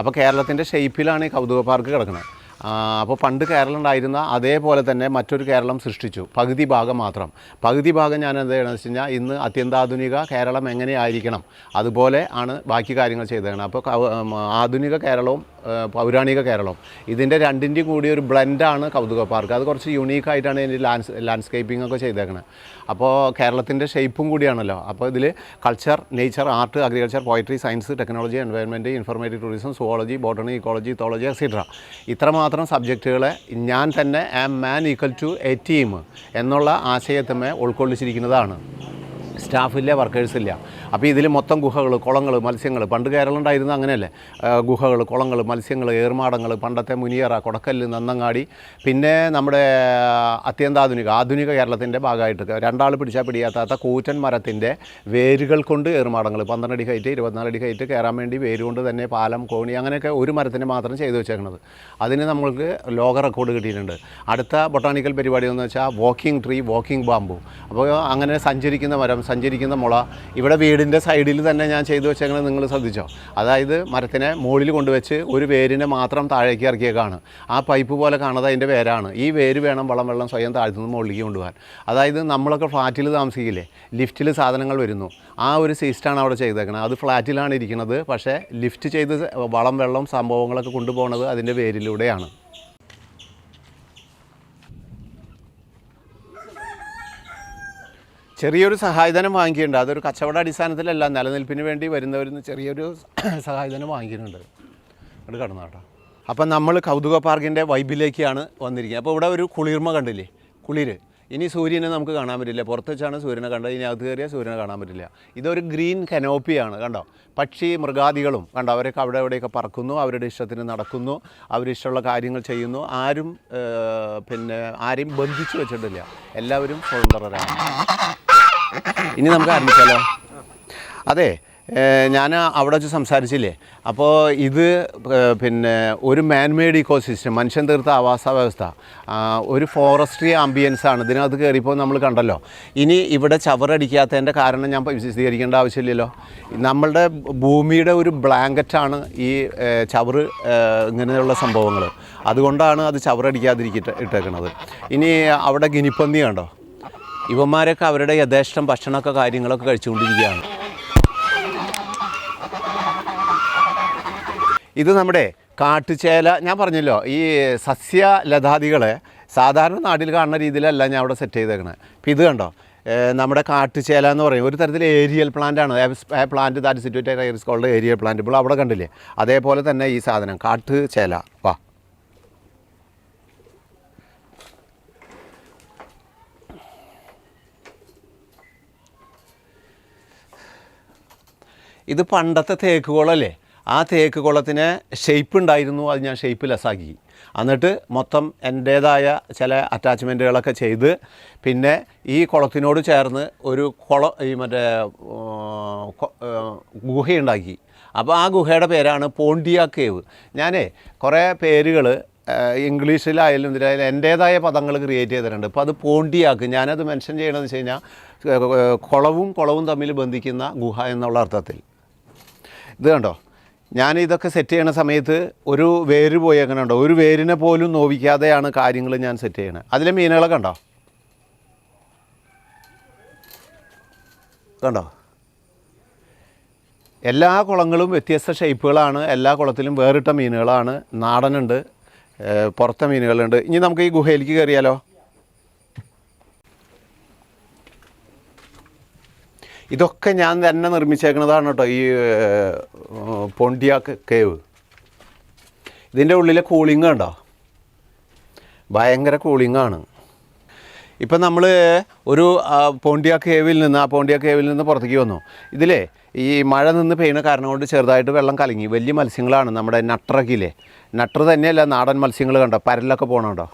അപ്പോൾ കേരളത്തിന്റെ ഷേപ്പിലാണ് ഈ കൗതുക പാർക്ക് കിടക്കുന്നത്. അപ്പോൾ പണ്ട് കേരളം ഉണ്ടായിരുന്ന അതേപോലെ തന്നെ മറ്റൊരു കേരളം സൃഷ്ടിച്ചു. പകുതി ഭാഗം മാത്രം. പകുതി ഭാഗം ഞാൻ എന്താണെന്ന് വെച്ച് കഴിഞ്ഞാൽ ഇന്ന് അത്യന്താധുനിക കേരളം എങ്ങനെയായിരിക്കണം അതുപോലെ ആണ് ബാക്കി കാര്യങ്ങൾ ചെയ്തതാണ് അപ്പോൾ ആധുനിക കേരളവും പൗരാണിക കേരളവും ഇതിന്റെ രണ്ടിന്റെയും കൂടി ഒരു ബ്ലെൻഡാണ് കൗതുക പാർക്ക്. അത് കുറച്ച് യുണീക്കായിട്ടാണ് ഇതിന്റെ ലാൻഡ് ലാൻഡ്സ്കേപ്പിംഗ് ഒക്കെ ചെയ്തേക്കുന്നത് അപ്പോൾ കേരളത്തിന്റെ ഷേപ്പും കൂടിയാണല്ലോ. അപ്പോൾ ഇതിൽ culture nature art agriculture poetry science technology environment informative tourism zoology botany ecology ethology etcetera ഇത്രമാത്രം സബ്ജക്റ്റുകളെ ഞാൻ തന്നെ am man equal to a team എന്നുള്ള ആശയത്തമ്മെ ഉൾക്കൊള്ളിച്ചിരിക്കുന്നതാണ്. സ്റ്റാഫില്ല വർക്കേഴ്സില്ല അപ്പോൾ ഇതിൽ മൊത്തം ഗുഹകൾ കുളങ്ങൾ മത്സ്യങ്ങൾ പണ്ട് കേരളം ഉണ്ടായിരുന്ന അങ്ങനെയല്ലേ? ഗുഹകൾ കുളങ്ങൾ മത്സ്യങ്ങൾ ഏർമാടങ്ങൾ പണ്ടത്തെ മുനിയറ കൊടക്കല്ല് നന്നങ്ങാടി പിന്നെ നമ്മുടെ അത്യന്താധുനിക ആധുനിക കേരളത്തിന്റെ ഭാഗമായിട്ട് രണ്ടാൾ പിടിച്ചാൽ പിടിയാത്താത്ത കൂറ്റൻ മരത്തിന്റെ വേരുകൾ കൊണ്ട് ഏർമാടങ്ങൾ പന്ത്രണ്ടടി ഹൈറ്റ് ഇരുപത്തിനാല് അടി ഹൈറ്റ് കയറാൻ വേണ്ടി വേരുകൊണ്ട് തന്നെ പാലം കോണി അങ്ങനെയൊക്കെ ഒരു മരത്തിന് മാത്രം ചെയ്തു വെച്ചേക്കുന്നത് അതിന് നമ്മൾക്ക് ലോക റെക്കോർഡ് കിട്ടിയിട്ടുണ്ട്. അടുത്ത ബൊട്ടാണിക്കൽ പരിപാടി എന്ന് വെച്ചാൽ വാക്കിംഗ് ട്രീ വാക്കിംഗ് ബാമ്പു അപ്പോൾ അങ്ങനെ സഞ്ചരിക്കുന്ന മരം സഞ്ചരിക്കുന്ന മുള ഇവിടെ വീടിന്റെ സൈഡിൽ തന്നെ ഞാൻ ചെയ്തു വെച്ചെങ്കിൽ നിങ്ങൾ ശ്രദ്ധിച്ചോ? അതായത് മരത്തിനെ മുകളിൽ കൊണ്ടുവച്ച് ഒരു വേരിനെ മാത്രം താഴേക്ക് ഇറക്കിയേക്കാണ്. ആ പൈപ്പ് പോലെ കാണുന്നത് അതിന്റെ വേരാണ്. ഈ വേര് വേണം വളം വെള്ളം സ്വയം താഴ്ത്തുനിന്ന് മുകളിലേക്ക് കൊണ്ടുപോകാൻ. അതായത് നമ്മളൊക്കെ ഫ്ലാറ്റിൽ താമസിക്കില്ലേ? ലിഫ്റ്റിൽ സാധനങ്ങൾ വരുന്നു. ആ ഒരു സിസ്റ്റാണ് അവിടെ ചെയ്തേക്കുന്നത് അത് ഫ്ലാറ്റിലാണ് ഇരിക്കുന്നത്. പക്ഷേ ലിഫ്റ്റ് ചെയ്ത് വളം വെള്ളം സംഭവങ്ങളൊക്കെ കൊണ്ടുപോകുന്നത് അതിന്റെ വേരിലൂടെയാണ്. ചെറിയൊരു സഹായധനം വാങ്ങിക്കുന്നുണ്ട്. അതൊരു കച്ചവട അടിസ്ഥാനത്തിലല്ല. നിലനിൽപ്പിന് വേണ്ടി വരുന്നവരിൽ നിന്ന് ചെറിയൊരു സഹായധനം വാങ്ങിക്കുന്നുണ്ട്. അത് കടന്നു കേട്ടോ. അപ്പം നമ്മൾ കൗതുക പാർക്കിന്റെ വൈബിലേക്കാണ് വന്നിരിക്കുന്നത്. അപ്പോൾ ഇവിടെ ഒരു കുളിർമ കണ്ടില്ലേ? കുളിര്. ഇനി സൂര്യനെ നമുക്ക് കാണാൻ പറ്റില്ല. പുറത്ത് വെച്ചാണ് സൂര്യനെ കണ്ടത്. ഇനി അകത്ത് കയറിയാൽ സൂര്യനെ കാണാൻ പറ്റില്ല. ഇതൊരു ഗ്രീൻ കനോപ്പിയാണ് കണ്ടോ? പക്ഷി മൃഗാദികളും കണ്ടോ? അവരൊക്കെ അവിടെ എവിടെയൊക്കെ പറക്കുന്നു അവരുടെ ഇഷ്ടത്തിന് നടക്കുന്നു അവരിഷ്ടമുള്ള കാര്യങ്ങൾ ചെയ്യുന്നു. ആരും പിന്നെ ആരെയും ബന്ധിച്ച് വെച്ചിട്ടില്ല. എല്ലാവരും സ്വതന്ത്രരാണ്. ഇനി നമുക്ക് ആരംഭിച്ചാലോ? അതെ ഞാൻ അവിടെ വെച്ച് സംസാരിച്ചില്ലേ? അപ്പോൾ ഇത് പിന്നെ ഒരു മാൻമെയ്ഡ് ഇക്കോ സിസ്റ്റം മനുഷ്യൻ തീർത്ത ആവാസ വ്യവസ്ഥ ഒരു ഫോറസ്ട്രി ആംബിയൻസ് ആണ്. ഇതിനകത്ത് കയറിയപ്പോൾ നമ്മൾ കണ്ടല്ലോ. ഇനി ഇവിടെ ചവറടിക്കാത്തതിന്റെ കാരണം ഞാൻ വിശദീകരിക്കേണ്ട ആവശ്യമില്ലല്ലോ. നമ്മളുടെ ഭൂമിയുടെ ഒരു ബ്ലാങ്കറ്റാണ് ഈ ചവറ് ഇങ്ങനെയുള്ള സംഭവങ്ങൾ അതുകൊണ്ടാണ് അത് ചവറടിക്കാതിരിക്കിട്ട് ഇട്ടേക്കണത്. ഇനി അവിടെ ഗിനിപ്പന്നി കണ്ടോ? ഇവന്മാരൊക്കെ അവരുടെ യഥേഷ്ടം ഭക്ഷണമൊക്കെ കാര്യങ്ങളൊക്കെ കഴിച്ചുകൊണ്ടിരിക്കുകയാണ്. ഇത് നമ്മുടെ കാട്ടുചേല ഞാൻ പറഞ്ഞല്ലോ ഈ സസ്യ സസ്യലതാദികളെ സാധാരണ നാട്ടിൽ കാണുന്ന രീതിയിലല്ല ഞാൻ അവിടെ സെറ്റ് ചെയ്തേക്കണത് അപ്പോൾ ഇത് കണ്ടോ? നമ്മുടെ കാട്ടുചേല എന്ന് പറയും. ഒരു തരത്തിൽ ഏരിയൽ പ്ലാന്റ് ആണ്. Plant that situated called aerial plant ഇപ്പോൾ അവിടെ കണ്ടില്ലേ? അതേപോലെ തന്നെ ഈ സാധനം കാട്ടുചേല. വാ. ഇത് പണ്ടത്തെ തേക്ക് കുളമല്ലേ ആ തേക്ക് കുളത്തിന് ഷേപ്പ് ഉണ്ടായിരുന്നു അത് ഞാൻ ഷേപ്പ് ലെസ്സാക്കി. എന്നിട്ട് മൊത്തം എന്റേതായ ചില അറ്റാച്ച്മെന്റുകളൊക്കെ ചെയ്ത് പിന്നെ ഈ കുളത്തിനോട് ചേർന്ന് ഒരു കുളം ഈ മറ്റേ ഗുഹയുണ്ടാക്കി. അപ്പോൾ ആ ഗുഹയുടെ പേരാണ് പോണ്ടിയ കേവ്. ഞാനേ കുറേ പേരുകൾ ഇംഗ്ലീഷിലായാലും ഇതിലായാലും എന്റേതായ പദങ്ങൾ ക്രിയേറ്റ് ചെയ്തിട്ടുണ്ട്. അപ്പോൾ അത് പോണ്ടിയാക്ക്. ഞാനത് മെൻഷൻ ചെയ്യണമെന്ന് വെച്ച് കഴിഞ്ഞാൽ കുളവും കുളവും തമ്മിൽ ബന്ധിക്കുന്ന ഗുഹ എന്നുള്ള അർത്ഥത്തിൽ. ഇത് കണ്ടോ? ഞാൻ ഇതൊക്കെ സെറ്റ് ചെയ്യണ സമയത്ത് ഒരു വേര് പോയി അങ്ങനെ ഉണ്ടോ ഒരു വേരിനെ പോലും നോവിക്കാതെയാണ് കാര്യങ്ങൾ ഞാൻ സെറ്റ് ചെയ്യണത് അതിലെ മീനുകളൊക്കെ ഉണ്ടോ കണ്ടോ? എല്ലാ കുളങ്ങളും വ്യത്യസ്ത ഷേപ്പുകളാണ് എല്ലാ കുളത്തിലും വേറിട്ട മീനുകളാണ്. നാടനുണ്ട് പുറത്തെ മീനുകളുണ്ട്. ഇനി നമുക്ക് ഈ ഗുഹയിലേക്ക് കയറിയാലോ? ഇതൊക്കെ ഞാൻ തന്നെ നിർമ്മിച്ചേക്കുന്നതാണ് കേട്ടോ ഈ പോണ്ടിയാക്ക് കേവ്. ഇതിന്റെ ഉള്ളിലെ കൂളിംഗ് കണ്ടോ? ഭയങ്കര കൂളിംഗാണ് ഇപ്പം നമ്മൾ ഒരു പോണ്ടിയാ കേവിൽ നിന്ന് ആ പോണ്ടിയ കേവിൽ നിന്ന് പുറത്തേക്ക് വന്നു. ഇതിലേ ഈ മഴ നിന്ന് പെയ്യുന്ന കാരണം കൊണ്ട് ചെറുതായിട്ട് വെള്ളം കലങ്ങി. വലിയ മത്സ്യങ്ങളാണ് നമ്മുടെ നട്രക്കിലെ നട്ടർ തന്നെയല്ല നാടൻ മത്സ്യങ്ങൾ കണ്ടോ? പരലൊക്കെ പോകണുണ്ടോ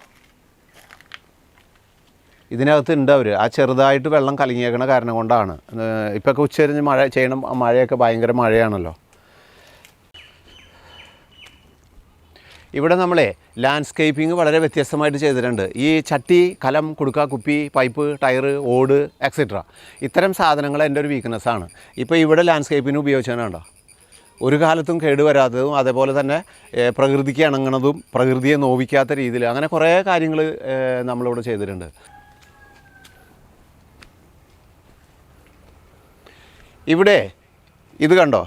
ഇതിനകത്ത് ഉണ്ട് അവർ ആ ചെറുതായിട്ട് വെള്ളം കലങ്ങിയേക്കണ കാരണം കൊണ്ടാണ്. ഇപ്പൊക്കെ ഉച്ചരിഞ്ഞ് മഴ ചെയ്യണം മഴയൊക്കെ ഭയങ്കര മഴയാണല്ലോ. ഇവിടെ നമ്മളെ ലാൻഡ്സ്കേപ്പിംഗ് വളരെ വ്യത്യസ്തമായിട്ട് ചെയ്തിട്ടുണ്ട്. ഈ ചട്ടി കലം കുടുക്ക കുപ്പി പൈപ്പ് ടയർ ഓട് എക്സെട്ര ഇത്തരം സാധനങ്ങൾ എന്റെ ഒരു വീക്ക്നെസ്സാണ് ഇപ്പോൾ ഇവിടെ ലാൻഡ്സ്കേപ്പിന് ഉപയോഗിച്ചാണോ ഒരു കാലത്തും കേടുവരാത്തതും അതേപോലെ തന്നെ പ്രകൃതിക്ക് ഇണങ്ങണതും പ്രകൃതിയെ നോവിക്കാത്ത രീതിയിൽ അങ്ങനെ കുറേ കാര്യങ്ങൾ നമ്മളിവിടെ ചെയ്തിട്ടുണ്ട്. ഇവിടെ ഇത് കണ്ടോ?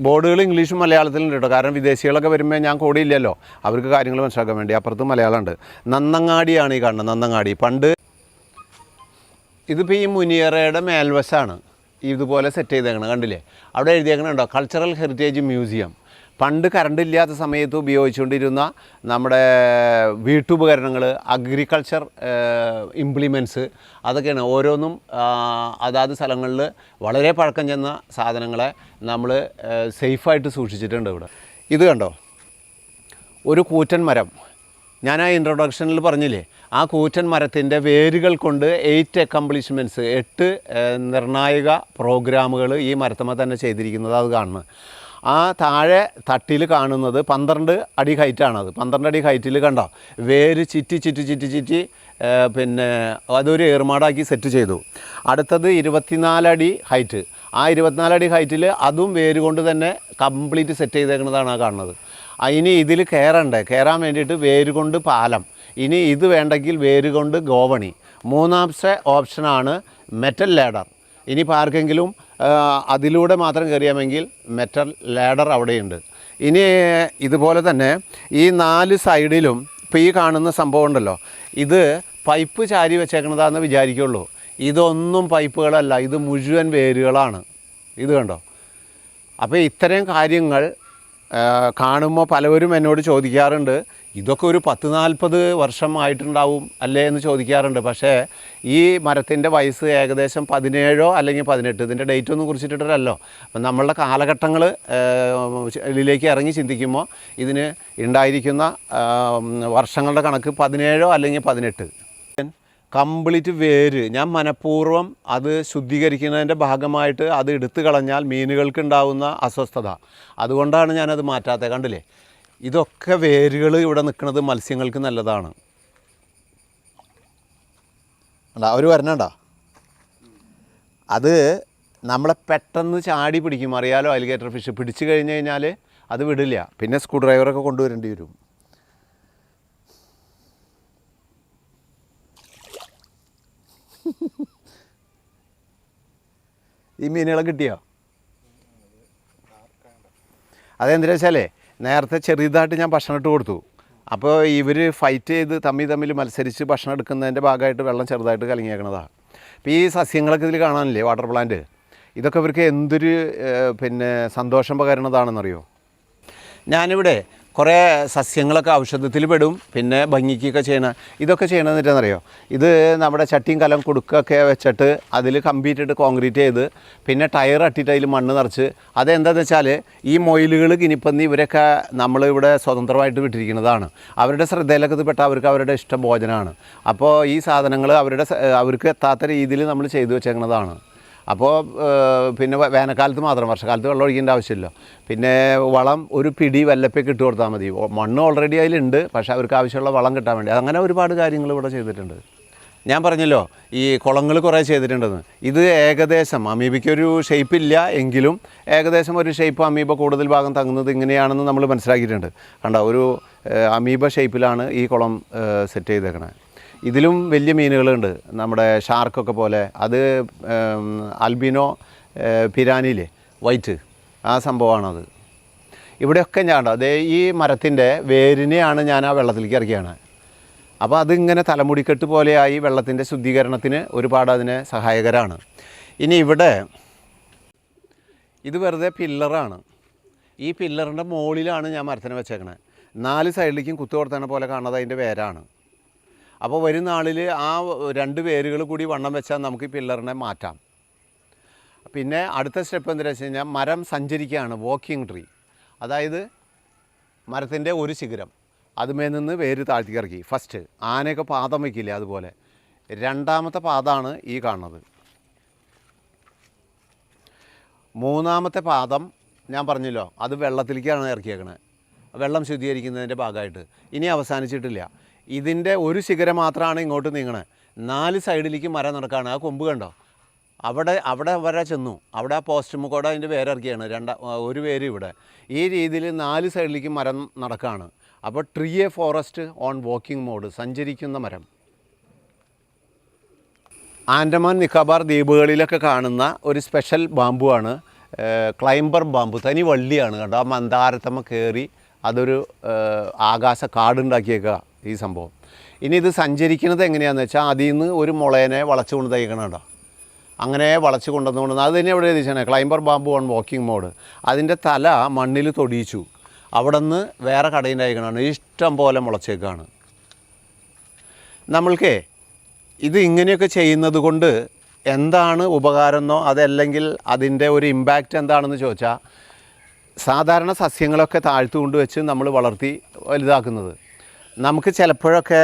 ബോർഡുകൾ ഇംഗ്ലീഷും മലയാളത്തിലും ഉണ്ട് കേട്ടോ. കാരണം വിദേശികളൊക്കെ വരുമ്പോൾ ഞാൻ കൂടിയില്ലല്ലോ. അവർക്ക് കാര്യങ്ങൾ മനസ്സിലാക്കാൻ വേണ്ടി അപ്പുറത്ത് മലയാളമുണ്ട്. നന്നങ്ങാടിയാണ് ഈ കാണുന്നത് നന്നങ്ങാടി. പണ്ട് ഇതിപ്പോൾ ഈ മുനിയറയുടെ മേൽവശമാണ് ഇതുപോലെ സെറ്റ് ചെയ്തേക്കണം കണ്ടില്ലേ? അവിടെ എഴുതിയേക്കണുണ്ടോ കൾച്ചറൽ ഹെറിറ്റേജ് മ്യൂസിയം പണ്ട് കറണ്ട് ഇല്ലാത്ത സമയത്ത് ഉപയോഗിച്ചുകൊണ്ടിരുന്ന നമ്മുടെ വീട്ടുപകരണങ്ങൾ അഗ്രികൾച്ചർ ഇംപ്ലിമെന്റ്സ് അതൊക്കെയാണ്. ഓരോന്നും അതാത് സ്ഥലങ്ങളിൽ വളരെ പഴക്കം ചെന്ന സാധനങ്ങളെ നമ്മൾ സേഫായിട്ട് സൂക്ഷിച്ചിട്ടുണ്ട് ഇവിടെ. ഇത് കണ്ടോ? ഒരു കൂറ്റൻ മരം. ഞാൻ ആ ഇൻട്രൊഡക്ഷനിൽ പറഞ്ഞില്ലേ? ആ കൂറ്റൻ മരത്തിന്റെ വേരുകൾ കൊണ്ട് എയ്റ്റ് അക്കംപ്ലിഷ്മെന്റ്സ് എട്ട് നിർണായക പ്രോഗ്രാമുകൾ ഈ മരത്തമ്മ തന്നെ ചെയ്തിരിക്കുന്നത് അത് കാണുന്നു ആ താഴെ തട്ടിൽ കാണുന്നത് പന്ത്രണ്ട് അടി ഹൈറ്റാണത്. പന്ത്രണ്ട് അടി ഹൈറ്റിൽ കണ്ടോ? വേര് ചിറ്റി ചിറ്റി ചിറ്റി ചിറ്റി പിന്നെ അതൊരു ഏർമാടാക്കി സെറ്റ് ചെയ്തു. അടുത്തത് ഇരുപത്തിനാലടി ഹൈറ്റ് ആ ഇരുപത്തിനാലടി ഹൈറ്റിൽ അതും വേര് കൊണ്ട് തന്നെ കംപ്ലീറ്റ് സെറ്റ് ചെയ്തേക്കുന്നതാണ് ആ കാണുന്നത്. ഇനി ഇതിൽ കയറണ്ടേ കയറാൻ വേണ്ടിയിട്ട് വേര് കൊണ്ട് പാലം. ഇനി ഇത് വേണ്ടെങ്കിൽ വേര് കൊണ്ട് ഗോവണി. മൂന്നാമത്തെ ഓപ്ഷനാണ് മെറ്റൽ ലാഡർ ഇനിയിപ്പോൾ ആർക്കെങ്കിലും അതിലൂടെ മാത്രം കയറിയാമെങ്കിൽ മെറ്റൽ ലാഡർ അവിടെയുണ്ട്. ഇനി ഇതുപോലെ തന്നെ ഈ നാല് സൈഡിലും ഇപ്പോൾ ഈ കാണുന്ന സംഭവം ഉണ്ടല്ലോ. ഇത് പൈപ്പ് ചാരി വെച്ചേക്കണതാണെന്ന് വിചാരിക്കുള്ളൂ. ഇതൊന്നും പൈപ്പുകളല്ല ഇത് മുഴുവൻ വേരുകളാണ്. ഇത് കണ്ടോ? അപ്പോൾ ഇത്തരം കാര്യങ്ങൾ കാണുമ്പോൾ പലവരും എന്നോട് ചോദിക്കാറുണ്ട്. ഇതൊക്കെ ഒരു പത്ത് നാൽപ്പത് വർഷമായിട്ടുണ്ടാവും അല്ലേ എന്ന് ചോദിക്കാറുണ്ട്. പക്ഷേ ഈ മരത്തിന്റെ വയസ്സ് ഏകദേശം പതിനേഴോ അല്ലെങ്കിൽ പതിനെട്ട് ഇതിന്റെ ഡേറ്റ് ഒന്നും കുറിച്ചിട്ടിട്ടല്ലോ അപ്പം നമ്മളുടെ കാലഘട്ടങ്ങൾ ഇതിലേക്ക് ഇറങ്ങി ചിന്തിക്കുമ്പോൾ ഇതിന് ഉണ്ടായിരിക്കുന്ന വർഷങ്ങളുടെ കണക്ക് പതിനേഴോ അല്ലെങ്കിൽ പതിനെട്ട്. കംപ്ലീറ്റ് വേര്. ഞാൻ മനഃപൂർവം അത് ശുദ്ധീകരിക്കുന്നതിന്റെ ഭാഗമായിട്ട് അത് എടുത്തു കളഞ്ഞാൽ മീനുകൾക്ക് ഉണ്ടാവുന്ന അസ്വസ്ഥത. അതുകൊണ്ടാണ് ഞാനത് മാറ്റാത്തത്. കണ്ടില്ലേ? ഇതൊക്കെ വേരുകൾ ഇവിടെ നിൽക്കുന്നത് മത്സ്യങ്ങൾക്ക് നല്ലതാണ്. അവർ വരണണ്ട? അത് നമ്മളെ പെട്ടെന്ന് ചാടി പിടിക്കും. അറിയാലോ അലിഗേറ്റർ ഫിഷ് പിടിച്ചു കഴിഞ്ഞ് കഴിഞ്ഞാൽ അത് വിടില്ല. പിന്നെ സ്ക്രൂ ഡ്രൈവറൊക്കെ കൊണ്ടുവരേണ്ടി വരും. ഈ മീനുകളെ കിട്ടിയോ? അതെന്തിനാ വെച്ചാലേ നേരത്തെ ചെറിയതായിട്ട് ഞാൻ ഭക്ഷണം ഇട്ട് കൊടുത്തു. അപ്പോൾ ഇവർ ഫൈറ്റ് ചെയ്ത് തമ്മിൽ തമ്മിൽ മത്സരിച്ച് ഭക്ഷണം എടുക്കുന്നതിന്റെ ഭാഗമായിട്ട് വെള്ളം ചെറുതായിട്ട് കലങ്ങിയേക്കണതാണ് അപ്പോൾ ഈ സസ്യങ്ങളൊക്കെ ഇതിൽ കാണാനില്ലേ? വാട്ടർ പ്ലാന്റ് ഇതൊക്കെ ഇവർക്ക് എന്തൊരു പിന്നെ സന്തോഷം പകരണതാണെന്നറിയോ ഞാനിവിടെ കുറേ സസ്യങ്ങളൊക്കെ ഔഷധത്തിൽ പെടും പിന്നെ ഭംഗിക്കൊക്കെ ചെയ്യണ ഇതൊക്കെ ചെയ്യണമെന്ന് വെച്ചാൽ ഇത് നമ്മുടെ ചട്ടിയും കലം കുടുക്കൊക്കെ വെച്ചിട്ട് അതിൽ കമ്പിയിട്ടിട്ട് കോൺക്രീറ്റ് ചെയ്ത് പിന്നെ ടയർ അട്ടിട്ട് അതിൽ മണ്ണ് നിറച്ച്. അതെന്താണെന്ന് വെച്ചാൽ ഈ മൊയിലുകൾ കിനിപ്പന്നി ഇവരൊക്കെ നമ്മളിവിടെ സ്വതന്ത്രമായിട്ട് വിട്ടിരിക്കുന്നതാണ്. അവരുടെ ശ്രദ്ധയിലൊക്കെ ഇത് പെട്ട അവർക്ക് അവരുടെ ഇഷ്ടം ഭോജനമാണ്. അപ്പോൾ ഈ സാധനങ്ങൾ അവരുടെ അവർക്ക് എത്താത്ത രീതിയിൽ നമ്മൾ ചെയ്തു വെച്ചേക്കുന്നതാണ് അപ്പോൾ പിന്നെ വേനൽക്കാലത്ത് മാത്രം വർഷക്കാലത്ത് വെള്ളം ഒഴിക്കേണ്ട ആവശ്യമില്ല. പിന്നെ വളം ഒരു പിടി വല്ലപ്പൊക്കെ ഇട്ട് കൊടുത്താൽ മതി. മണ്ണ് ഓൾറെഡി അതിലുണ്ട് പക്ഷേ അവർക്ക് ആവശ്യമുള്ള വളം കിട്ടാൻ വേണ്ടി. അങ്ങനെ ഒരുപാട് കാര്യങ്ങൾ ഇവിടെ ചെയ്തിട്ടുണ്ട്. ഞാൻ പറഞ്ഞല്ലോ ഈ കുളങ്ങൾ കുറേ ചെയ്തിട്ടുണ്ടെന്ന്. ഇത് ഏകദേശം അമീബയ്ക്കൊരു ഒരു ഷേപ്പ് ഇല്ല എങ്കിലും ഏകദേശം ഒരു ഷേപ്പ് അമീബ കൂടുതൽ ഭാഗം തങ്ങുന്നത് ഇങ്ങനെയാണെന്ന് നമ്മൾ മനസ്സിലാക്കിയിട്ടുണ്ട്. കണ്ടോ ഒരു അമീബ ഷേപ്പിലാണ് ഈ കുളം സെറ്റ് ചെയ്തേക്കണത് ഇതിലും വലിയ മീനുകളുണ്ട്. നമ്മുടെ ഷാർക്കൊക്കെ പോലെ. അത് അൽബിനോ പിരാനിലെ വൈറ്റ്. ആ സംഭവമാണത്. ഇവിടെയൊക്കെ ഞാൻ അതേ ഈ മരത്തിന്റെ വേരിനെയാണ് ഞാൻ ആ വെള്ളത്തിലേക്ക് ഇറക്കിയാണ്. അപ്പോൾ അതിങ്ങനെ തലമുടിക്കെട്ട് പോലെയായി വെള്ളത്തിന്റെ ശുദ്ധീകരണത്തിന് ഒരുപാട് അതിന് സഹായകരമാണ് ഇനി ഇവിടെ ഇത് വെറുതെ പില്ലറാണ്. ഈ പില്ലറിന്റെ മുകളിലാണ് ഞാൻ മരത്തിനെ വെച്ചേക്കണത് നാല് സൈഡിലേക്കും കുത്തു കൊടുത്തണ പോലെ കാണുന്നത് അതിന്റെ വേരാണ്. അപ്പോൾ വരും നാളിൽ ആ രണ്ട് പേരുകൾ കൂടി വണ്ണം വെച്ചാൽ നമുക്ക് ഈ പില്ലറിനെ മാറ്റാം. പിന്നെ അടുത്ത സ്റ്റെപ്പ് എന്താ വെച്ച് കഴിഞ്ഞാൽ മരം സഞ്ചരിക്കുകയാണ് വോക്കിംഗ് ട്രീ അതായത് മരത്തിന്റെ ഒരു ശിഖരം അതുമേ നിന്ന് വേര് താഴ്ത്തി ഇറക്കി. ഫസ്റ്റ് ആനയൊക്കെ പാദം വയ്ക്കില്ലേ അതുപോലെ. രണ്ടാമത്തെ പാദമാണ് ഈ കാണുന്നത്. മൂന്നാമത്തെ പാദം ഞാൻ പറഞ്ഞല്ലോ അത് വെള്ളത്തിലേക്കാണ് ഇറക്കിയേക്കണത് വെള്ളം ശുദ്ധീകരിക്കുന്നതിന്റെ ഭാഗമായിട്ട്. ഇനി അവസാനിച്ചിട്ടില്ല. ഇതിന്റെ ഒരു ശിഖരം മാത്രമാണ് ഇങ്ങോട്ട് നീങ്ങണത് നാല് സൈഡിലേക്ക് മരം നടക്കുകയാണ് ആ കൊമ്പ് കണ്ടോ? അവിടെ അവിടെ വരെ ചെന്നു. അവിടെ ആ പോസ്റ്റ് മുക്കോടെ അതിന്റെ വേരിറക്കിയാണ് രണ്ട ഒരു പേര് ഇവിടെ. ഈ രീതിയിൽ നാല് സൈഡിലേക്ക് മരം നടക്കുകയാണ് അപ്പോൾ tree a forest on walking mode സഞ്ചരിക്കുന്ന മരം. ആൻഡമാൻ നിക്കോബാർ ദ്വീപുകളിലൊക്കെ കാണുന്ന ഒരു സ്പെഷ്യൽ ബാമ്പുവാണ് ക്ലൈംബർ ബാമ്പു. തനി വള്ളിയാണ് കണ്ടോ? ആ മന്ദാരത്തമ്മ കയറി അതൊരു ആകാശ കാടുണ്ടാക്കിയേക്കുക ഈ സംഭവം. ഇനി ഇത് സഞ്ചരിക്കുന്നത് എങ്ങനെയാണെന്ന് വെച്ചാൽ അതിൽ നിന്ന് ഒരു മുളേനെ വളച്ചു കൊണ്ട് തയ്ക്കണം കേട്ടോ അങ്ങനെ വളച്ച് കൊണ്ടുവന്നുകൊണ്ട് അത് തന്നെ എവിടെ എത്തിച്ചാണ് climber bamboo on walking mode അതിന്റെ തല മണ്ണിൽ തൊടിയിച്ചു. അവിടെ നിന്ന് വേറെ കടയിലായിക്കണാണ് ഇഷ്ടം പോലെ മുളച്ചേക്കാണ്. നമ്മൾക്കേ ഇത് ഇങ്ങനെയൊക്കെ ചെയ്യുന്നത് കൊണ്ട് എന്താണ് ഉപകാരമെന്നോ അതല്ലെങ്കിൽ അതിന്റെ ഒരു ഇമ്പാക്റ്റ് എന്താണെന്ന് ചോദിച്ചാൽ സാധാരണ സസ്യങ്ങളൊക്കെ താഴ്ത്തുകൊണ്ട് വെച്ച് നമ്മൾ വളർത്തി വലുതാക്കുന്നത്. നമുക്ക് ചിലപ്പോഴൊക്കെ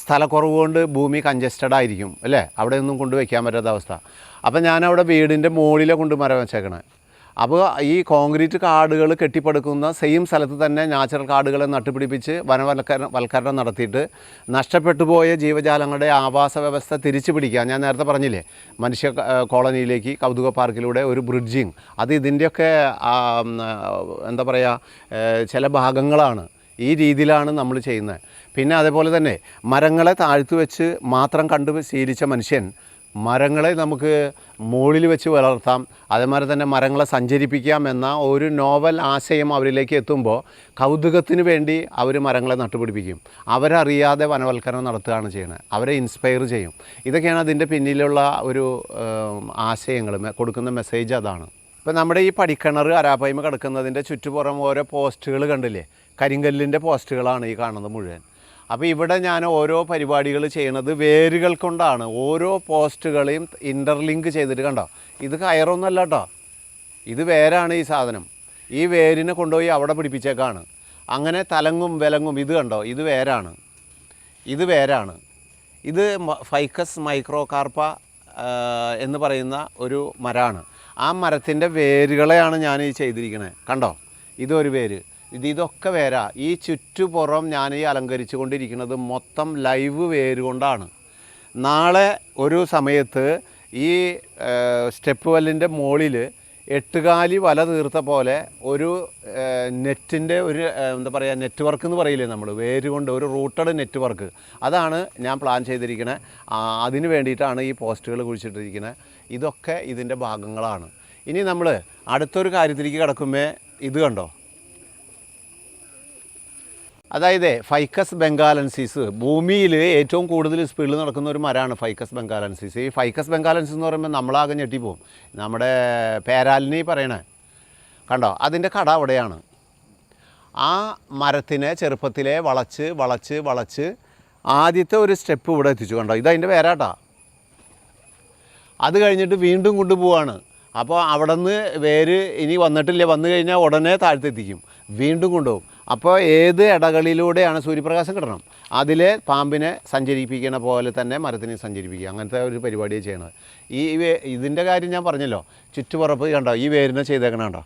സ്ഥലക്കുറവ് കൊണ്ട് ഭൂമി കഞ്ചസ്റ്റഡ് ആയിരിക്കും അല്ലേ? അവിടെ ഒന്നും കൊണ്ട് വയ്ക്കാൻ പറ്റാത്ത അവസ്ഥ. അപ്പം ഞാനവിടെ വീടിന്റെ മുകളിലെ കൊണ്ട് മരം വെച്ചേക്കണേ. അപ്പോൾ ഈ കോൺക്രീറ്റ് കാടുകൾ കെട്ടിപ്പടുക്കുന്ന സെയിം സ്ഥലത്ത് തന്നെ നാച്ചുറൽ കാടുകളെ നട്ടുപിടിപ്പിച്ച് വനവൽക്കരണം വൽക്കരണം നടത്തിയിട്ട് നഷ്ടപ്പെട്ടു പോയ ജീവജാലങ്ങളുടെ ആവാസ വ്യവസ്ഥ തിരിച്ചു പിടിക്കുക ഞാൻ നേരത്തെ പറഞ്ഞില്ലേ മനുഷ്യ കോളനിയിലേക്ക് കൗതുക പാർക്കിലൂടെ ഒരു ബ്രിഡ്ജിങ് അത് ഇതിന്റെയൊക്കെ എന്താ പറയുക ചില ഭാഗങ്ങളാണ്. ഈ രീതിയിലാണ് നമ്മൾ ചെയ്യുന്നത്. പിന്നെ അതേപോലെ തന്നെ മരങ്ങളെ താഴ്ത്തു വെച്ച് മാത്രം കണ്ടു ശീലിച്ച മനുഷ്യൻ മരങ്ങളെ നമുക്ക് മുകളിൽ വെച്ച് വളർത്താം. അതേമാതിരി തന്നെ മരങ്ങളെ സഞ്ചരിപ്പിക്കാം എന്ന ഒരു നോവൽ ആശയം അവരിലേക്ക് എത്തുമ്പോൾ കൗതുകത്തിന് വേണ്ടി അവർ മരങ്ങളെ നട്ടുപിടിപ്പിക്കും. അവരറിയാതെ വനവൽക്കരണം നടത്തുകയാണ് ചെയ്യുന്നത്. അവരെ ഇൻസ്പയർ ചെയ്യും. ഇതൊക്കെയാണ് അതിന്റെ പിന്നിലുള്ള ഒരു ആശയങ്ങൾ. കൊടുക്കുന്ന മെസ്സേജ് അതാണ്. ഇപ്പം നമ്മുടെ ഈ പടിക്കിണർ അരാപ്പയ്മ കിടക്കുന്നതിന്റെ ചുറ്റുപുറം ഓരോ പോസ്റ്റുകൾ കണ്ടില്ലേ? കരിങ്കല്ലിന്റെ പോസ്റ്റുകളാണ് ഈ കാണുന്നത് മുഴുവൻ. അപ്പോൾ ഇവിടെ ഞാൻ ഓരോ പരിപാടികൾ ചെയ്യണത് വേരുകൾ കൊണ്ടാണ്. ഓരോ പോസ്റ്റുകളെയും ഇന്റർലിങ്ക് ചെയ്തിട്ട് കണ്ടോ? ഇത് കയറൊന്നുമല്ല കേട്ടോ. ഇത് വേരാണ് ഈ സാധനം. ഈ വേരിനെ കൊണ്ടുപോയി അവിടെ പിടിപ്പിച്ചേക്കാണ്. അങ്ങനെ തലങ്ങും വിലങ്ങും ഇത് കണ്ടോ? ഇത് വേരാണ്. ഇത് വേരാണ്. ഇത് ഫൈക്കസ് മൈക്രോകാർപ്പ കാർപ്പ എന്ന് പറയുന്ന ഒരു മരമാണ് ആ മരത്തിന്റെ വേരുകളെയാണ് ഞാൻ ഈ ചെയ്തിരിക്കുന്നത് കണ്ടോ? ഇതൊരു വേര്. ഇത് ഇതൊക്കെ വേരാ. ഈ ചുറ്റുപുറം ഞാൻ ഈ അലങ്കരിച്ചു കൊണ്ടിരിക്കുന്നത് മൊത്തം ലൈവ് വേര് കൊണ്ടാണ്. നാളെ ഒരു സമയത്ത് ഈ സ്റ്റെപ്പ് വെല്ലിന്റെ മുകളിൽ എട്ടുകാലി വല തീർത്ത പോലെ ഒരു നെറ്റിന്റെ ഒരു എന്താ പറയുക നെറ്റ്വർക്ക് എന്ന് പറയില്ലേ നമ്മൾ വേര് കൊണ്ട് ഒരു റൂട്ടഡ് നെറ്റ്വർക്ക്. അതാണ് ഞാൻ പ്ലാൻ ചെയ്തിരിക്കുന്നത് അതിന് വേണ്ടിയിട്ടാണ് ഈ പോസ്റ്റുകൾ കുഴിച്ചിട്ടിരിക്കുന്നത് ഇതൊക്കെ ഇതിന്റെ ഭാഗങ്ങളാണ്. ഇനി നമ്മൾ അടുത്തൊരു കാര്യത്തിലേക്ക് കിടക്കുമ്പോൾ ഇത് കണ്ടോ? അതായത് ഫൈക്കസ് ബംഗാലൻസീസ് ഭൂമിയിൽ ഏറ്റവും കൂടുതൽ സ്പീഡിൽ നടക്കുന്ന ഒരു മരമാണ് ഫൈക്കസ് ബംഗാലൻസീസ് ഈ ഫൈക്കസ് ബംഗാലൻസീസ് എന്ന് പറയുമ്പോൾ നമ്മളാകെ ഞെട്ടിപ്പോവും. നമ്മുടെ പേരാലിനി പറയണേ. കണ്ടോ? അതിന്റെ കട അവിടെയാണ്. ആ മരത്തിനെ ചെറുപ്പത്തിലെ വളച്ച് വളച്ച് വളച്ച് ആദ്യത്തെ ഒരു സ്റ്റെപ്പ് ഇവിടെ എത്തിച്ചു. കണ്ടോ? ഇതതിന്റെ പേരാട്ടാ. അത് കഴിഞ്ഞിട്ട് വീണ്ടും കൊണ്ടുപോവാണ്. അപ്പോൾ അവിടെ നിന്ന് വേര് ഇനി വന്നിട്ടില്ല. വന്നു കഴിഞ്ഞാൽ ഉടനെ താഴ്ത്തെത്തിക്കും. വീണ്ടും കൊണ്ടുപോകും. അപ്പോൾ ഏത് ഇടകളിലൂടെയാണ് സൂര്യപ്രകാശം കിട്ടണം അതിൽ പാമ്പിനെ സഞ്ചരിപ്പിക്കുന്ന പോലെ തന്നെ മരത്തിനെ സഞ്ചരിപ്പിക്കുക. അങ്ങനത്തെ ഒരു പരിപാടിയാണ് ചെയ്യണത്. ഈ ഇതിന്റെ കാര്യം ഞാൻ പറഞ്ഞല്ലോ. ചുറ്റുപുറപ്പ് കണ്ടോ? ഈ വേരിനെ ചെയ്തേക്കണ കണ്ടോ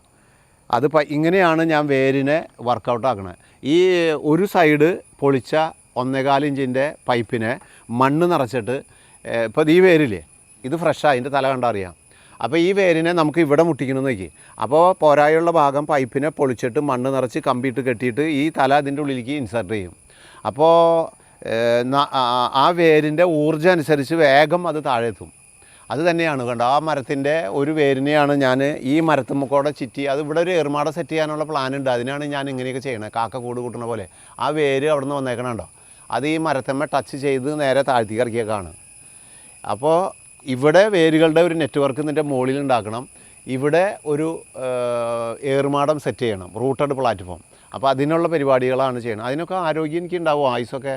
അത് ഇങ്ങനെയാണ് ഞാൻ വേരിനെ വർക്കൗട്ട് ആക്കണത് ഈ ഒരു സൈഡ് പൊളിച്ച ഒന്നേകാലിഞ്ചിന്റെ പൈപ്പിനെ മണ്ണ് നിറച്ചിട്ട് ഇപ്പോൾ ഈ വേരില്ലേ? ഇത് ഫ്രഷാണ് അതിന്റെ തല കണ്ടറിയാം അപ്പോൾ ഈ വേരിനെ നമുക്ക് ഇവിടെ മുട്ടിക്കണം നോക്കി. അപ്പോൾ പോരായുള്ള ഭാഗം പൈപ്പിനെ പൊളിച്ചിട്ട് മണ്ണ് നിറച്ച് കമ്പിയിട്ട് കെട്ടിയിട്ട് ഈ തല അതിന്റെ ഉള്ളിലേക്ക് ഇൻസർട്ട് ചെയ്യും. അപ്പോൾ ആ- വേരിന്റെ ഊർജം അനുസരിച്ച് വേഗം അത് താഴെ എത്തും അത് തന്നെയാണ് കണ്ടോ. ആ മരത്തിന്റെ ഒരു വേരിനെയാണ് ഞാൻ ഈ മരത്തുമ്മക്കോടെ ചുറ്റി അത് ഇവിടെ ഒരു ഏർമാട സെറ്റ് ചെയ്യാനുള്ള പ്ലാൻ ഉണ്ട്. അതിനാണ് ഞാൻ ഇങ്ങനെയൊക്കെ ചെയ്യണത് കാക്ക കൂട് കൂട്ടണ പോലെ. ആ വേര് അവിടെ നിന്ന് വന്നേക്കണുണ്ടോ അത് ഈ മരത്തമ്മ ടച്ച് ചെയ്ത് നേരെ താഴ്ത്തി ഇറക്കിയേക്കാണ്. അപ്പോൾ ഇവിടെ വേരുകളുടെ ഒരു നെറ്റ്വർക്ക് ഇതിന്റെ മുകളിൽ ഉണ്ടാക്കണം. ഇവിടെ ഒരു ഏർമാടം ഏറുമാടം സെറ്റ് ചെയ്യണം. Rooted platform. അപ്പോൾ അതിനുള്ള പരിപാടികളാണ് ചെയ്യണം അതിനൊക്കെ ആരോഗ്യം എനിക്ക് ഉണ്ടാവും ആയുസൊക്കെ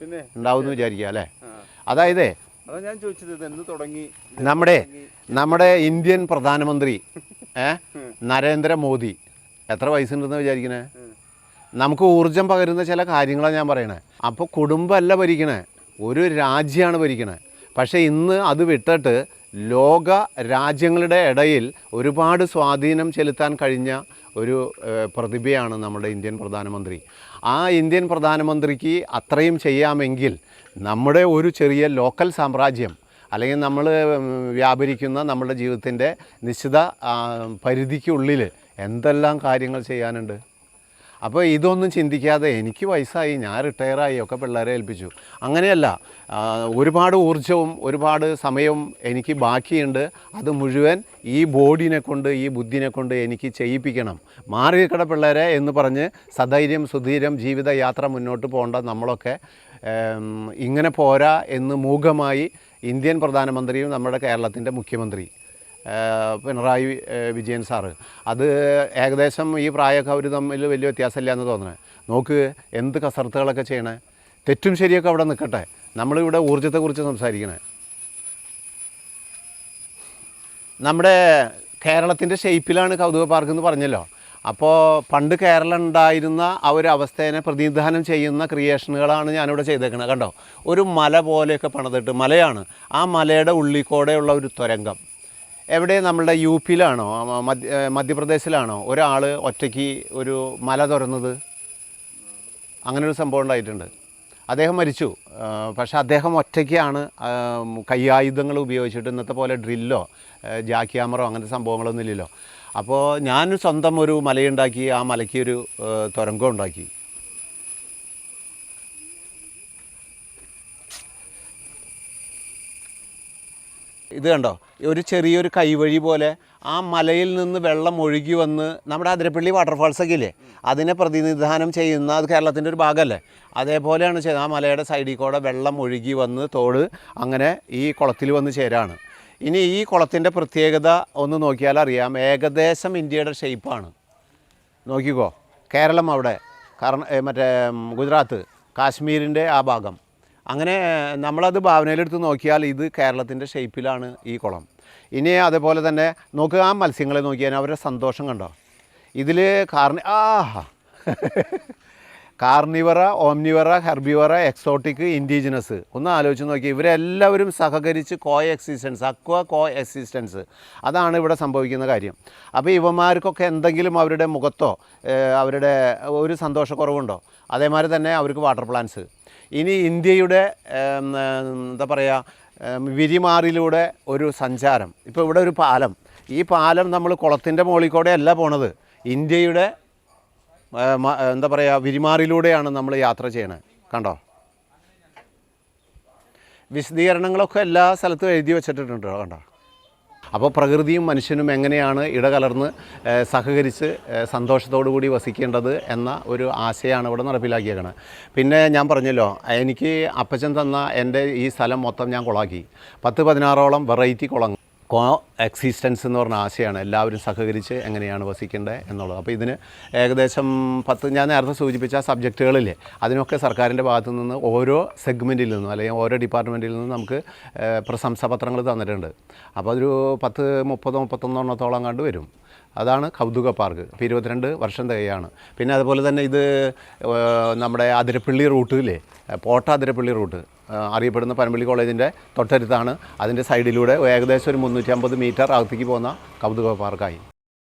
പിന്നെ ഉണ്ടാവും എന്ന് വിചാരിക്കുക അല്ലേ? അതായത് ഞാൻ ചോദിച്ചത് എന്ന് തുടങ്ങി? നമ്മുടെ നമ്മുടെ ഇന്ത്യൻ പ്രധാനമന്ത്രി ഏ നരേന്ദ്രമോദി. എത്ര വയസ്സുണ്ടെന്ന് വിചാരിക്കണേ. നമുക്ക് ഊർജം പകരുന്ന ചില കാര്യങ്ങളാണ് ഞാൻ പറയണേ. അപ്പോൾ കുടുംബമല്ല ഭരിക്കണേ. ഒരു രാജ്യമാണ് ഭരിക്കണേ. പക്ഷേ ഇന്ന് അത് വിട്ടിട്ട് ലോക രാജ്യങ്ങളുടെ ഇടയിൽ ഒരുപാട് സ്വാധീനം ചെലുത്താൻ കഴിഞ്ഞ ഒരു പ്രതിഭയാണ് നമ്മുടെ ഇന്ത്യൻ പ്രധാനമന്ത്രി. ആ ഇന്ത്യൻ പ്രധാനമന്ത്രിക്ക് അത്രയും ചെയ്യാമെങ്കിൽ നമ്മുടെ ഒരു ചെറിയ ലോക്കൽ സാമ്രാജ്യം അല്ലെങ്കിൽ നമ്മൾ വ്യാപരിക്കുന്ന നമ്മുടെ ജീവിതത്തിന്റെ നിശ്ചിത പരിധിക്കുള്ളിൽ എന്തെല്ലാം കാര്യങ്ങൾ ചെയ്യാനുണ്ട്? അപ്പോൾ ഇതൊന്നും ചിന്തിക്കാതെ എനിക്ക് വയസ്സായി ഞാൻ റിട്ടയറായി ഒക്കെ പിള്ളേരെ ഏൽപ്പിച്ചു. അങ്ങനെയല്ല ഒരുപാട് ഊർജവും ഒരുപാട് സമയവും എനിക്ക് ബാക്കിയുണ്ട്. അത് മുഴുവൻ ഈ ബോഡിനെ കൊണ്ട് ഈ ബുദ്ധിനെ കൊണ്ട് എനിക്ക് ചെയ്യിപ്പിക്കണം. മാറി നിൽക്കണ പിള്ളേരെ എന്ന് പറഞ്ഞ് സധൈര്യം സുധീരം ജീവിതയാത്ര മുന്നോട്ട് പോകേണ്ട നമ്മളൊക്കെ ഇങ്ങനെ പോരാ എന്ന് മൂകമായി ഇന്ത്യൻ പ്രധാനമന്ത്രിയും നമ്മുടെ കേരളത്തിന്റെ മുഖ്യമന്ത്രി ഏഹ് പിണറായി വിജയൻ സാറ്. അത് ഏകദേശം ഈ പ്രായമൊക്കെ അവർ തമ്മിൽ വലിയ വ്യത്യാസമില്ല എന്ന് തോന്നണേ. നോക്ക് എന്ത് കസർത്തുകളൊക്കെ ചെയ്യണേ. തെറ്റും ശരിയൊക്കെ അവിടെ നിൽക്കട്ടെ നമ്മളിവിടെ ഊർജത്തെക്കുറിച്ച് സംസാരിക്കണേ. നമ്മുടെ കേരളത്തിന്റെ ഷേപ്പിലാണ് കൗതുക പാർക്ക് എന്ന് പറഞ്ഞല്ലോ. അപ്പോൾ പണ്ട് കേരളം ഉണ്ടായിരുന്ന ആ ഒരു അവസ്ഥേനെ പ്രതിനിധാനം ചെയ്യുന്ന ക്രിയേഷനുകളാണ് ഞാനിവിടെ ചെയ്തേക്കുന്നത് കണ്ടോ? ഒരു മല പോലെയൊക്കെ പണിതിട്ട് മലയാണ്. ആ മലയുടെ ഉള്ളിക്കൂടെയുള്ള ഒരു തുരങ്കം. എവിടെ നമ്മളുടെ യു പിയിലാണോ മധ്യ മധ്യപ്രദേശിലാണോ ഒരാൾ ഒറ്റയ്ക്ക് ഒരു മല തുറന്നത്? അങ്ങനെ ഒരു സംഭവം ഉണ്ടായിട്ടുണ്ട്. അദ്ദേഹം മരിച്ചു. പക്ഷേ അദ്ദേഹം ഒറ്റയ്ക്കാണ് കൈയായുധങ്ങൾ ഉപയോഗിച്ചിട്ട് ഇന്നത്തെ പോലെ ഡ്രില്ലോ ജാക്കിയാമറോ ക്യാമറോ അങ്ങനത്തെ സംഭവങ്ങളൊന്നും ഇല്ലല്ലോ. അപ്പോൾ ഞാൻ സ്വന്തം ഒരു മലയുണ്ടാക്കി ആ മലയ്ക്ക് ഒരു തുരങ്കം ഉണ്ടാക്കി. ഇത് കണ്ടോ? ഒരു ചെറിയൊരു കൈവഴി പോലെ ആ മലയിൽ നിന്ന് വെള്ളം ഒഴുകി വന്ന് നമ്മുടെ അതിരപ്പള്ളി വാട്ടർഫാൾസ് ഒക്കെ ഇല്ലേ? അതിനെ പ്രതിനിധാനം ചെയ്യുന്ന അത് കേരളത്തിന്റെ ഒരു ഭാഗമല്ലേ? അതേപോലെയാണ് ചെയ്യുന്നത് ആ മലയുടെ സൈഡിൽ കൂടെ വെള്ളം ഒഴുകി വന്ന് തോട് അങ്ങനെ ഈ കുളത്തിൽ വന്ന് ചേരാണ്. ഇനി ഈ കുളത്തിന്റെ പ്രത്യേകത ഒന്ന് നോക്കിയാൽ അറിയാം. ഏകദേശം ഇന്ത്യയുടെ ഷേപ്പാണ് നോക്കിക്കോ. കേരളം അവിടെ. കാരണം മറ്റേ ഗുജറാത്ത് കാശ്മീരിന്റെ ആ ഭാഗം. അങ്ങനെ നമ്മളത് ഭാവനയിലെടുത്ത് നോക്കിയാൽ ഇത് കേരളത്തിന്റെ ഷേപ്പിലാണ് ഈ കുളം. ഇനി അതേപോലെ തന്നെ നോക്കുക ആ മത്സ്യങ്ങളെ നോക്കിയാൽ അവരുടെ സന്തോഷം കണ്ടോ? ഇതിൽ കാർണി ആ കാർണിവറ ഓംനിവറ ഹെർബിവറ എക്സോട്ടിക് ഇൻഡിജിനസ് ഒന്ന് ആലോചിച്ച് നോക്കി. ഇവരെല്ലാവരും സഹകരിച്ച് coexistence aqua coexistence അതാണ് ഇവിടെ സംഭവിക്കുന്ന കാര്യം. അപ്പോൾ ഇവന്മാർക്കൊക്കെ എന്തെങ്കിലും അവരുടെ മുഖത്തോ അവരുടെ ഒരു സന്തോഷക്കുറവുണ്ടോ? അതേമാതിരി തന്നെ അവർക്ക് വാട്ടർ പ്ലാന്റ്സ് ഇനി ഇന്ത്യയുടെ എന്താ പറയുക വിരിമാറിലൂടെ ഒരു സഞ്ചാരം. ഇപ്പോൾ ഇവിടെ ഒരു പാലം. ഈ പാലം നമ്മൾ കുളത്തിന്റെ മുകളിൽ കൂടെ അല്ല പോണത്. ഇന്ത്യയുടെ എന്താ പറയുക വിരിമാറിലൂടെയാണ് നമ്മൾ യാത്ര ചെയ്യണത് കണ്ടോ? വിശദീകരണങ്ങളൊക്കെ എല്ലാ സ്ഥലത്തും എഴുതി വെച്ചിട്ടുണ്ട് കണ്ടോ? അപ്പോൾ പ്രകൃതിയും മനുഷ്യനും എങ്ങനെയാണ് ഇടകലർന്ന് സഹകരിച്ച് സന്തോഷത്തോടു കൂടി വസിക്കേണ്ടത് എന്ന ഒരു ആശയമാണ് ഇവിടെ നടപ്പിലാക്കിയേക്കണത് പിന്നെ ഞാൻ പറഞ്ഞല്ലോ എനിക്ക് അപ്പച്ചൻ തന്ന എന്റെ ഈ സ്ഥലം മൊത്തം ഞാൻ കുളാക്കി. പത്ത് പതിനാറോളം വെറൈറ്റി കുളങ്ങൾ. കോ എക്സിസ്റ്റൻസ് എന്ന് പറഞ്ഞ ആശയമാണ് എല്ലാവരും സഹകരിച്ച് എങ്ങനെയാണ് വസിക്കേണ്ടത് എന്നുള്ളത്. അപ്പോൾ ഇതിന് ഏകദേശം പത്ത് ഞാൻ നേരത്തെ സൂചിപ്പിച്ച സബ്ജക്റ്റുകളില്ലേ അതിനൊക്കെ സർക്കാരിന്റെ ഭാഗത്തു നിന്ന് ഓരോ സെഗ്മെന്റിൽ നിന്നും അല്ലെങ്കിൽ ഓരോ ഡിപ്പാർട്ട്മെന്റിൽ നിന്നും നമുക്ക് ഏഹ്, പ്രശംസാ പത്രങ്ങൾ തന്നിട്ടുണ്ട്. അപ്പോൾ അതൊരു പത്ത് മുപ്പതോ മുപ്പത്തൊന്നോ എണ്ണത്തോളം കണ്ട് വരും. അതാണ് കൗതുക പാർക്ക്. ഇപ്പോൾ ഇരുപത്തിരണ്ട് വർഷം തികയാണ്. പിന്നെ അതുപോലെ തന്നെ ഇത് നമ്മുടെ അതിരപ്പള്ളി റൂട്ടിലെ പോട്ട അതിരപ്പള്ളി റൂട്ട്. അറിയപ്പെടുന്ന പനമ്പള്ളി കോളേജിന്റെ തൊട്ടടുത്താണ്. അതിന്റെ സൈഡിലൂടെ ഏകദേശം ഒരു മുന്നൂറ്റി അമ്പത് മീറ്റർ അകത്തേക്ക് പോകുന്ന കൗതുക പാർക്കായി.